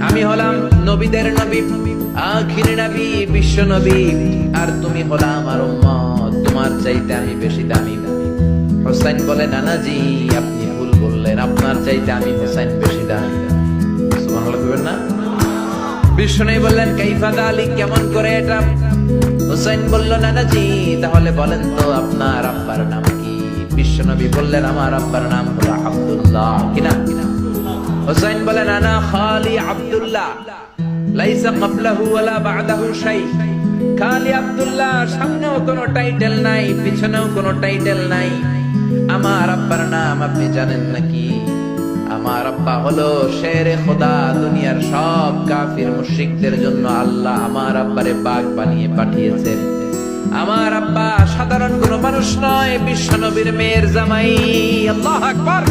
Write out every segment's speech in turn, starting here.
আমি হলাম নবীদের নবী, আখির নবী, বিশ্ব নবী। আর তুমি হলা আমার উম্মত, তোমার চাইতে আমি বেশি দামি। হোসাইন বলে, নানাজি, আপনি ভুল বললেন, আপনার চাইতে আমি হোসাইন বেশি দামি। না? বিষ্ণু বললেন কাইফাদা আলী কেমন করে এটা? হোসেন বলল, নানাজি, তাহলে বলেন তো, আপনার আব্বার নাম কি? বিশ্বনবী বললেন, আমার আব্বার নাম হলো আব্দুল্লাহ। কিনা কিনা হোসেন বলেন, আনা খালি আব্দুল্লাহ, লাইসা ক্বাবলাহু ওয়ালা বা'দাহু শাই। খালি আব্দুল্লাহ, সামনেও কোনো টাইটেল নাই, পিছনেও কোনো টাইটেল নাই। আমার আব্বার নাম আপনি জানেন নাকি? আমার আব্বা হলো শেরে খোদা, দুনিয়ার সব কাফির মুশরিকদের জন্য আল্লাহ আমার আব্বারে বাঘ বানিয়ে পাঠিয়েছেন। আমার আব্বা সাধারণ কোনো মানুষ নয়, বিশ্ব নবীর মেয়ের জামাই, আল্লাহ আকবার।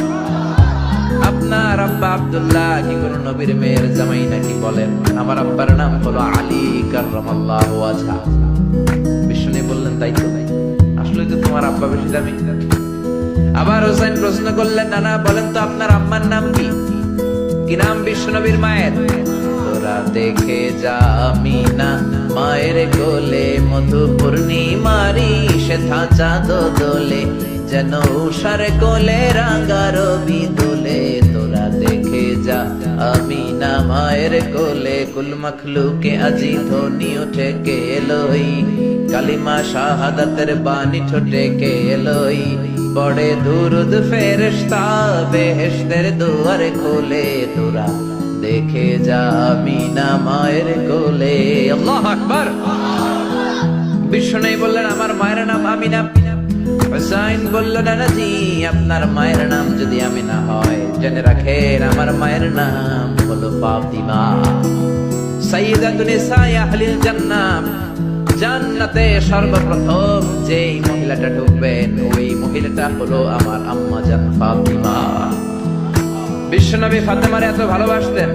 আপনার আব্বা আব্দুল্লাহ, কি কোন নবীর মেয়ের জামাই নাকি বলেন? আমার আব্বার নাম হলো আলী কার্রামাল্লাহু ওয়াজহা। বিষ্ণু বললেন, তাই তো? আসলে তো তোমার আব্বা বেশি দামি। আবার হোসেন প্রশ্ন করলেন, নানা, বলেন তো আপনার আম্মার নাম কি? কি নাম বিশ্বনবীর মায়ের? তোরা দেখে যা মিনা মায়ের কোলে মধু পূর্ণিমারি সে থাচা দোলে যেন উষার কোলে দেখে যা আমিনা মায়ের কোলে কুল মখলুকে আজি ধ্বনি উঠে কে এলোই। কালিমা শাহাদাতের বাণী ঠোঁটে কে এলোই। বড়ে দুরুদ ফেরেশতা, বেহেশতের দুয়ার খোলে তোরা। দেখে যা আমিনা মায়ের কোলে। আল্লাহ আকবার। বিষ্ণু বললেন, আমার মায়ের নাম আমিনা। হুসাইন বলল নানাজি আপনার মায়ের নাম যদি আমিনা হয়, জেনে রাখেন, আমার মায়ের নাম হলো ফাতিমা। সাইয়্যিদাতুন নিসাই আহলিল জান্নাত, জান্নাতে সর্বপ্রথম যেই মহিলাটা ঢুকবেন, ওই মহিলাটা হলো আমার আম্মা জান ফাতিমা। বিশ্বনবী ফাতেমার এত ভালোবাসতেন।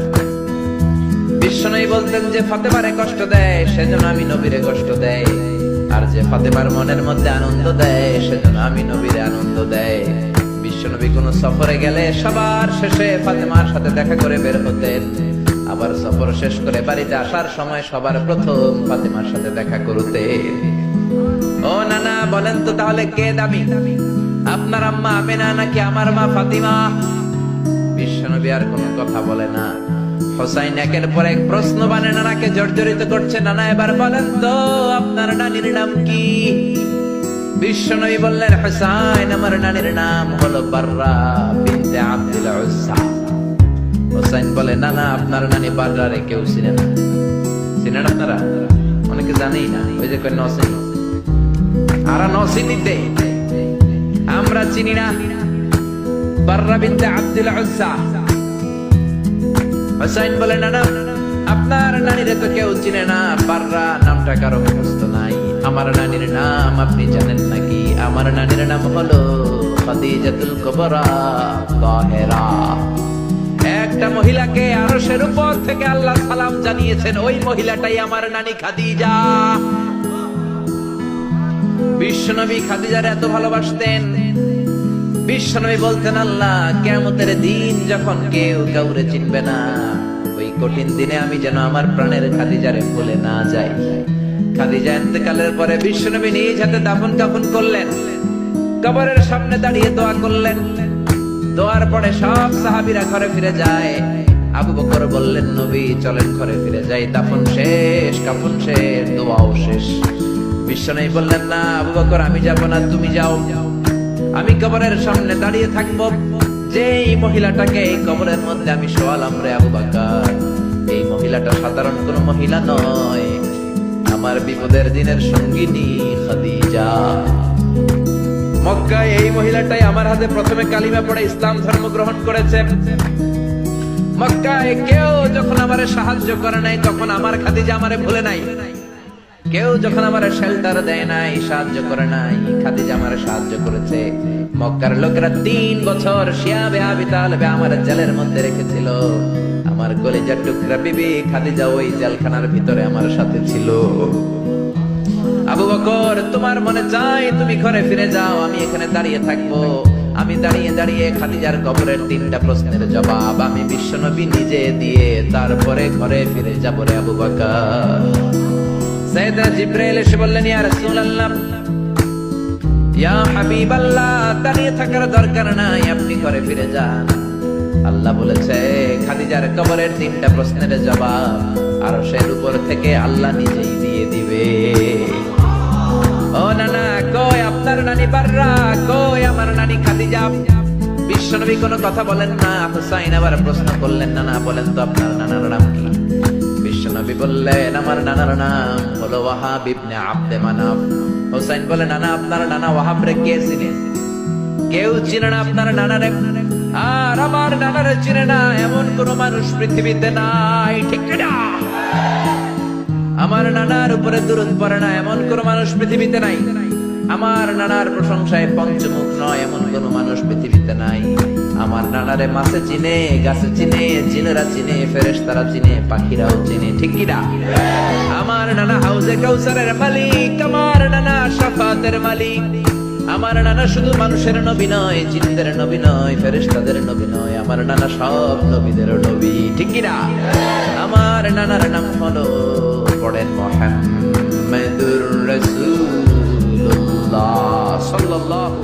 বিশ্বনবী বলতেন যে, ফাতেমারে কষ্ট দেয়, সেজন্য আমি নবীরে কষ্ট দেয় আর যে ফাতেমার মনের মধ্যে আনন্দ দেয়, সেজন্য আমি নবীরে আনন্দ দেয়। বিশ্বনবী কোন সফরে গেলে সবার শেষে ফাতেমার সাথে দেখা করে বের হতেন আবার সফর শেষ করে বাড়িতে আসার সময় সবার প্রথম ফাতেমার সাথে দেখা করতে। ও নানা, বলেন তো তাহলে কে দামি? আপনার আম্মা আমেনা নাকি আমার মা ফাতিমা? বিশ্বনবী আর কোনো কথা বলে না। হোসাইন একের পর এক প্রশ্ন বানে, নানাকে জর্জরিত করছে। নানা এবার বলেন, তো আপনার নানির নাম কি? বিশ্বনবী বললেন, হোসাইন, আমার নানির নাম হলো বাররা বিনতে আব্দুল উজ্জা। হোসাইন বলে না না আপনার নানি বাররারে কেউ চিনে না। চিনেন আপনারা অনেকে জানেই না, ওই যে কয় নসিন আরা নসিনিতে আমরা চিনি না। বাররা বিনতে আব্দুল উজ্জা। হোসাইন বলে না না আপনার নানিরে তো কেউ চিনে না। বাররা নামটা কারও মুখস্থ নাই। আমার নানির নাম আপনি জানেন নাকি? আমার নানির নাম হলো খাদিজাতুল কুবরা তাহেরা। একটা মহিলাকে আরশের উপর থেকে আল্লাহ সালাম জানিয়েছেন, ওই মহিলাটাই আমার নানি খাদিজা। বিশ্বনবী খাদিজার এত ভালোবাসতেন। বিশ্বনবী বলতেন, আল্লাহ কেমতের দিন যখন কেউ কাউরে চিনবে না কঠিন দিনে আমি যেন আমার প্রাণের খাদিজারে ভুলে না যাই। খাদিজা ইন্তেকালের পরে বিশ্বনবী নিজ হাতে দাফন কাফন করলেন। কবরের সামনে দাঁড়িয়ে দোয়া করলেন। দোয়ার পরে সব সাহাবীরা ঘরে ফিরে যায়। আবু বকর বললেন, নবী, চলেন ঘরে ফিরে যাই। দাফন শেষ, কাফন শেষ, দোয়াও শেষ। বিশ্বনবী বললেন, না, আবু বকর, আমি যাব না, তুমি যাও। আমি কবরের সামনে দাঁড়িয়ে থাকব। যেই মহিলাটাকে এই কবরের মধ্যে আমি শোয়ালাম রে আবু বাকার, এই মহিলাটা সাধারণ কোন মহিলা নয়। আমার বিপদের দিনের সঙ্গিনী খাদিজা। মক্কায় এই মহিলাটাই আমার হাতে প্রথমে কালিমা পড়ে ইসলাম ধর্ম গ্রহণ করেছে। মক্কায় কেউ যখন আমারে সাহায্য করে নাই, তখন আমার খাদিজা আমারে ভুলে নাই। কেউ যখন আমার শেল্টার দেয় নাই, সাহায্য করে নাই, খাদিজা আমার সাহায্য করেছে। মক্কার লোকেরা তিন বছর শিয়াবে আবিতালবে আমার জেলের মধ্যে রেখেছিল। আমার কলেজার টুকরা বিবি খাদিজা ওই জেলখানার ভিতরে আমার সাথে ছিল। আবু বকর, তোমার মনে চাই তুমি ঘরে ফিরে যাও, আমি এখানে দাঁড়িয়ে থাকব। আমি দাঁড়িয়ে দাঁড়িয়ে খাদিজার কবরের তিনটা প্রশ্নের জবাব আমি বিশ্বনবী নিজে দিয়ে তারপরে ঘরে ফিরে যাব রে আবু বকর। জিব্রাইল এসে বললেন ইয়া রাসূলুল্লাহ ইয়া হাবিবাল্লাহ দাঁড়িয়ে থাকার দরকার নাই আপনি ফিরে যান আল্লাহ বলেছে খাদিজার কবরের তিনটা প্রশ্নের জবাব আর সের উপর থেকে আল্লাহ নিজেই দিয়ে দিবে ও নানা কই আপনার নানি বাররা কই আমার নানি খাদিজা বিশ্বনবী কোনো কথা বলেন না হুসাইন আবার প্রশ্ন করলেন নানা বলেন তো আপনার নানার নাম কি বিশ্বনবী বললেন, আমার নানার নাম হলো ওয়াহাব ইবনে আব্দে মানাফ হুসাইন বলে নানা, আপনার নানা ওয়াহাব রে, কে চিনেন কেউ চিনে না আপনার নানা রে, আর আমার নানারে চিনে না এমন কোন মানুষ পৃথিবীতে নাই, ঠিক না? আমার নানার উপরে দূরত পড়ে না, এমন কোন মানুষ পৃথিবীতে নাই। আমার নানার প্রশংসায় পঞ্চমুখ নয়, এমন কোন মানুষ পৃথিবীতে নাই। আমার নানারে মাছে চিনে, গাছে চিনে, জিনেরা চিনে, ফেরেশতারা চিনে, পাখিরাও চিনে, ঠিক কিনা আমার নানা হাউজে কাউসারের মালিক, আমার নানা সাফাতের মালিক। আমার নানা শুধু মানুষের নবী নয়, জিনদের নবী নয়, ফেরেশতাদের নবী নয়, আমার নানা সব নবীদের নবী, ঠিক কিনা আমার নানার নাম হলো, পড়েন মোহাম্মদুর রাসূলুল্লাহ সাল্লাল্লাহু